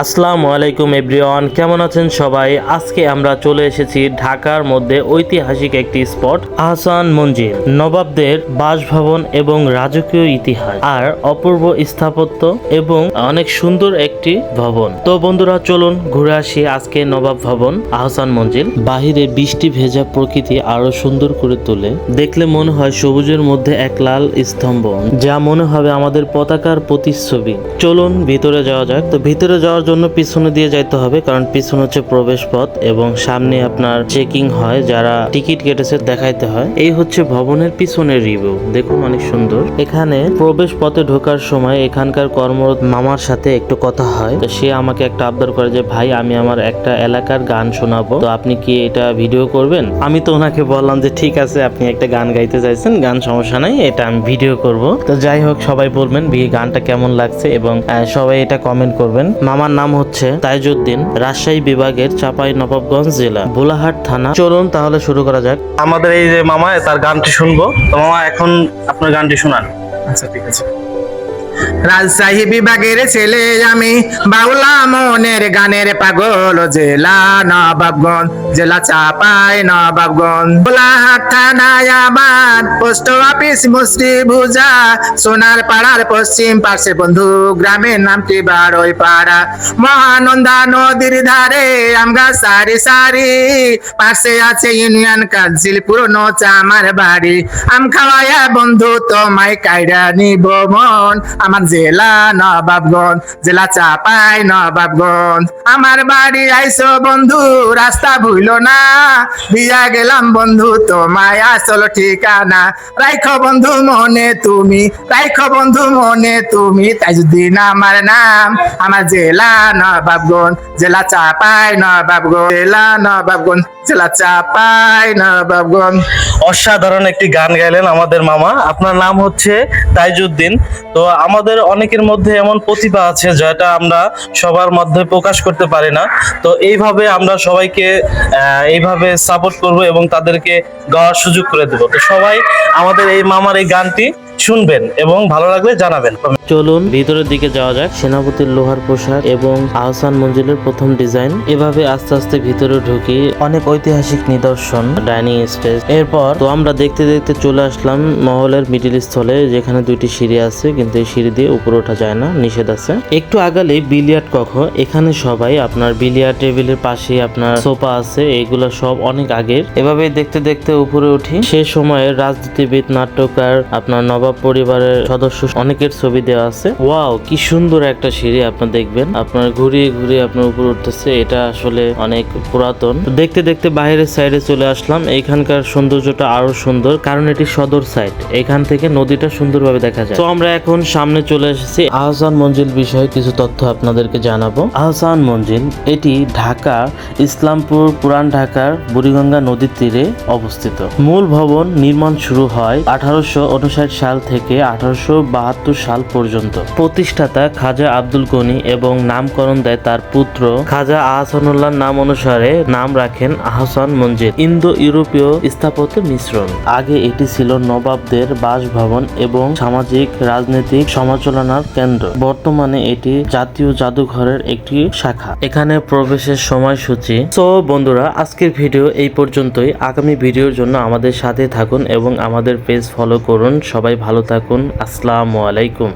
আসসালামু আলাইকুম এভরিওয়ান, কেমন আছেন সবাই? আজকে আমরা চলে এসেছি ঢাকার মধ্যে ঐতিহাসিক একটি স্পট, আহসান মঞ্জিল। নবাবদের বাসভবন এবং রাজকীয় ইতিহাস, আর অপূর্ব স্থাপত্য এবং অনেক সুন্দর একটি ভবন। তো বন্ধুরা, চলুন ঘুরে আসি আজকে নবাব ভবন, আহসান মঞ্জিল। বাহিরে বৃষ্টি ভেজা প্রকৃতি আরও সুন্দর করে তোলে। দেখলে মনে হয় সবুজের মধ্যে এক লাল স্তম্ভ, যা মনে হবে আমাদের পতাকার প্রতিচ্ছবি। চলুন ভিতরে যাওয়া যাক। তো ভিতরে যাওয়ার জন্য পিছনে দিয়ে যাইতে হবে, কারণ পিছনে হচ্ছে প্রবেশ পথ এবং সামনে আপনার চেকিং হয়, যারা টিকিট কেটেছে দেখাইতে হয়। এই হচ্ছে ভবনের পিছনের রিভিউ। দেখুন অনেক সুন্দর। এখানে প্রবেশ পথে ঢোকার সময় এখানকার কর্মরত মামার সাথে একটু কথা হয়। তো সে আমাকে একটা আবদার করে যে, ভাই, আমি আমার একটা এলাকার গান শোনাবো। তো আপনি কি এটা ভিডিও করবেন? আমি তো ওনাকে বললাম যে, ঠিক আছে, আপনি একটা গান গাইতে চাইছেন, গান সমস্যা নাই, এটা আমি ভিডিও করব। তো যাই হোক, সবাই বলবেন গানটা কেমন লাগছে? এবং সবাই এটা কমেন্ট করবেন। মামার নাম হচ্ছে তাইজুদ্দিন রাজশাহী বিভাগের চাপাই নবাবগঞ্জ জেলা। বোলাহাট থানা। চলুন তাহলে শুরু করা যাক। আমাদের এই যে মামা তার গানটি শুনব। তো মামা এখন আপনার গানটি শোনান। আচ্ছা ঠিক আছে। রাজশাহী বিভাগের ছেলে আমি। বাউলা মনের গানের পাগল জেলা নবাবগঞ্জ, জেলা চাপাই নবাবগঞ্জ। গোলাহাট থানায় আমার পোস্ট অফিস মুসরি ভুজা, সোনার পাড়ার পশ্চিম পাশে বন্ধু গ্রামের নামটি বারোই পাড়া মহানন্দা নদীর ধারে আমরা সারি সারি, পাশে আছে ইউনিয়ন কাউন্সিল পুরনো চামার বাড়ি। আম খাওয়ায়া বন্ধু তোমায় কাইরা নিব মন, আমার জেলা নবাবগঞ্জ, জেলা চাপাই নবাবগঞ্জ। আমার বাড়ি আইসো বন্ধু, রাস্তা ভুইলো না। দিয়া গেলাম বন্ধু, তোমায় আসল ঠিকানা। রাইখো বন্ধু মনে তুমি, রাইখো বন্ধু মনে তুমি, তাই আমার নাম। আমার জেলা নবাবগঞ্জ, জেলা চাপাই নবাবগঞ্জ, জেলা নবাবগঞ্জ, জেলা চাপাই নবাবগঞ্জ। অসাধারণ একটি গান গাইলেন আমাদের মামা। আপনার নাম হচ্ছে তাইজুদ্দিন। তো আমাদের অনেকের মধ্যে এমন প্রতিভা আছে যেটা আমরা সবার মধ্যে প্রকাশ করতে পারি না। তো এইভাবে আমরা সবাইকে এইভাবে সাপোর্ট করব এবং তাদেরকে গাওয়ার সুযোগ করে দেব। তো সবাই আমাদের এই মামার এই গানটি শুনবেন এবং ভালো লাগলে জানাবেন। চলুন ভিতরের দিকে যাওয়া যাক। সেনাপতির লোহার পোশাক এবং আহসান মঞ্জিলের প্রথম ডিজাইন। এভাবে আস্তে আস্তে ভিতরে ঢুকি। অনেক ঐতিহাসিক নিদর্শন। Dining space. এরপর তো আমরা দেখতে দেখতে চলে আসলাম মহলের মিডিল স্থলে, যেখানে দুইটি সিঁড়ি আছে, কিন্তু এই সিঁড়ি দিয়ে উপরে ওঠা যায় না, নিষেধ আছে। একটু আগালে বিলিয়ার্ড কক্ষ, এখানে সবাই আপনার বিলিয়ার্ড টেবিলের পাশে আপনার সোফা আছে, এগুলো সব অনেক আগের। এভাবে দেখতে দেখতে উপরে উঠি। সে সময়ে রাজনীতিবিদ, নাট্যকার, আপনার নবাব পরিবারের সদস্য, অনেকের ছবি দেওয়া আছে। ওয়াও, কি সুন্দর একটা সিঁড়ি আপনার দেখবেন। আপনার ঘুরিয়ে ঘুরিয়ে আপনার উপর উঠতেছে, এটা আসলে অনেক পুরাতন। দেখতে দেখতে বাইরের সাইডে চলে আসলাম। এখানকার সৌন্দর্যটা আরও সুন্দর, কারণ এটি সদর সাইড এখান থেকে নদীটা সুন্দরভাবে দেখা যায়। তো আমরা এখন সামনে চলে এসেছি। আহসান মঞ্জিল বিষয়ে কিছু তথ্য আপনাদেরকে জানাব। আহসান মঞ্জিল, এটি ঢাকা, ইসলামপুর, পুরান ঢাকার বুড়িগঙ্গা নদীর তীরে অবস্থিত। মূল ভবন নির্মাণ শুরু হয় আঠারোশো সাল থেকে আঠারোশো বাহাত্তর সাল পর্যন্ত। প্রতিষ্ঠাতা খাজা আব্দুল গনি এবং নামকরণ দেয় তার পুত্র খাজা আহসানুল্লাহ নাম অনুসারে নাম রাখেন আহসান মঞ্জিল। ইন্দো ইউরোপীয় স্থাপত্য মিশ্রণ। আগে এটি ছিল নবাবদের বাসভবন এবং সামাজিক, রাজনৈতিক সমালোচনার কেন্দ্র। বর্তমানে এটি জাতীয় জাদুঘরের একটি শাখা। এখানে প্রবেশের সময়সূচি। তো বন্ধুরা, আজকের ভিডিও এই পর্যন্তই। আগামী ভিডিওর জন্য আমাদের সাথে থাকুন এবং আমাদের পেজ ফলো করুন। সবাই ভালো থাকুন। আসসালামু আলাইকুম।